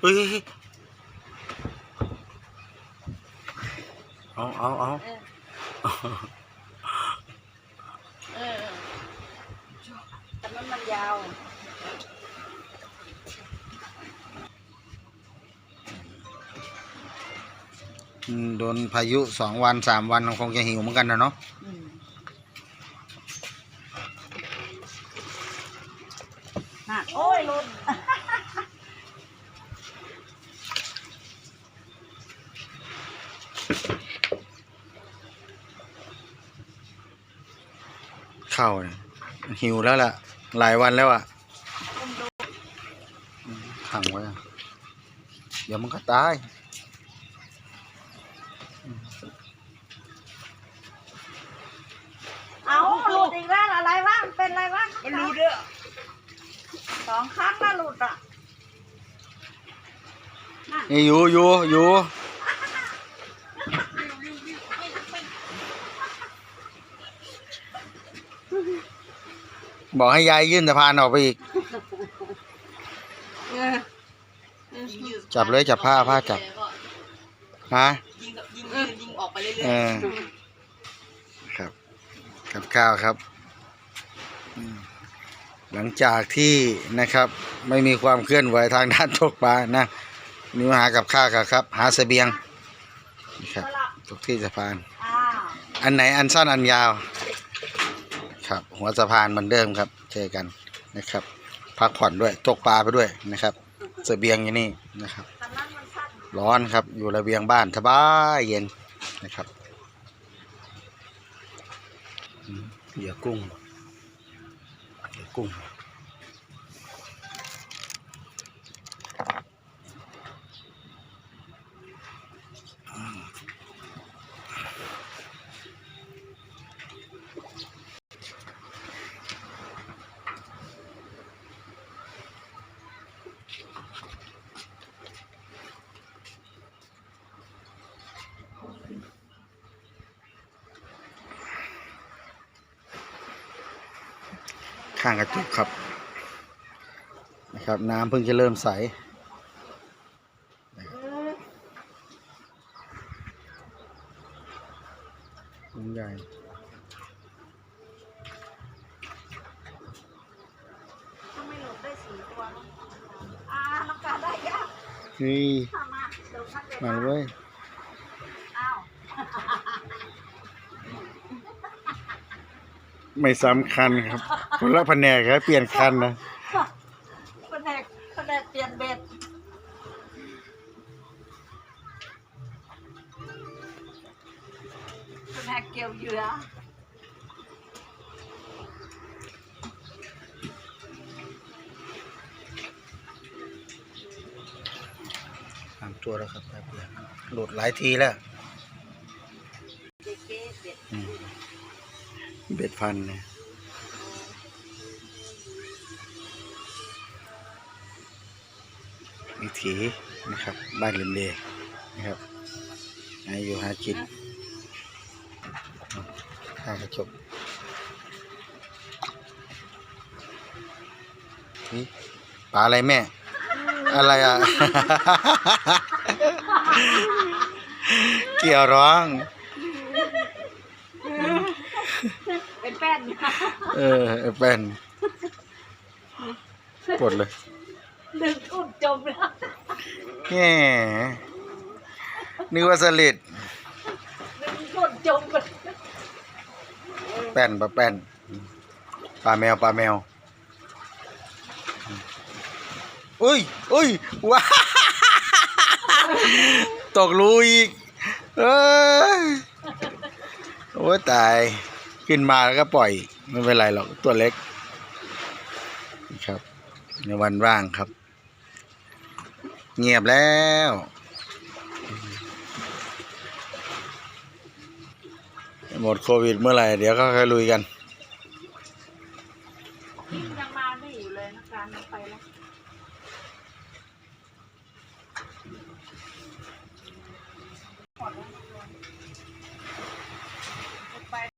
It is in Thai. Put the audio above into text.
เฮ้ยเอาเอาเอาเออแต่มันมันยาวโดนพายุสองวันสามวันคงจะหิวเหมือนกันนะเนาะโอ้ยหลุ ข้าเนี่ยหิวแล้วล่ะ หลายวันแล้วอะอืมขังไว้อะเดี๋ยวมันก็ตาย เอาหลุดอีกแล้วอะไรวะเป็นอะไรวะมันรู้เด้อสองครั้งแล้วหลุดอะนี่อยู่อยู่อยู่ บอกให้ยายยื่นสะพานออกไปอีกเออจับเลยจับผ้าผ้าจับฮะยิงยิงยิงยิงออกไปเรื่เออยอครับกับข้าวครับอืมหลังจากที่นะครับ ไม่มีความเคลื่อนไหวทางด้านตกปลานะนี่มาหากับข้าวกันครับ หาเสบียงนะครับตกที่สะพานอ้าวอันไหนอันสั้นอันยาว ครับ หัวสะพานเหมือนเดิมครับ เจอกันนะครับ พักผ่อนด้วยตกปลาไปด้วยนะครับ เสบียงอยู่นี่นะครับ ร้อนครับอยู่ระเบียงบ้านสบายเย็นนะครับเหยื่อกุ้งเหยื่อกุ้ง ข้างกระจกครับนะครับ น้ำเพิ่งจะเริ่มใสถุงใหญ่ถ้าไม่หลุดได้สี่ตัวนะอ่าน้ำกาได้ยากนี่ทำมาเดี๋ยวพักเดี๋ยว มา มา เว้ย อ้าว ไม่สำคัญครับคนละแผนกครับเปลี่ยนคันนะแผนกแผนกเปลี่ยนเบ็ดแผนกเกี่ยวเหยื่อสามตัวแล้วครับแป๊บเดียวหลุดหลายทีแล้ว เด็กเก๋เบ็ด อืม เบ็ดพันเนี่ยวิถีนะครับ บ้านริมเลนะครับหาอยู่หากินข้างกระจกนี่ปลาอะไรแม่ อะไรอะ เกี่ยวร้อง เป็น แป้นเออเป็นกดเลยดึงอุดจมแล้วแง่นึกว่าสลิดดึงอุดจมไปแป้นปลาแป้นปลาแมวปลาแมวอุ้ยอุ้ยว้าตกรูอีกเอ้ยโอ้ยตาย ขึ้นมาแล้วก็ปล่อย ไม่เป็นไรหรอกตัวเล็กนะครับ ในวันว่างครับ เงียบแล้ว หมดโควิดเมื่อไหร่ เดี๋ยวก็ค่อยลุยกัน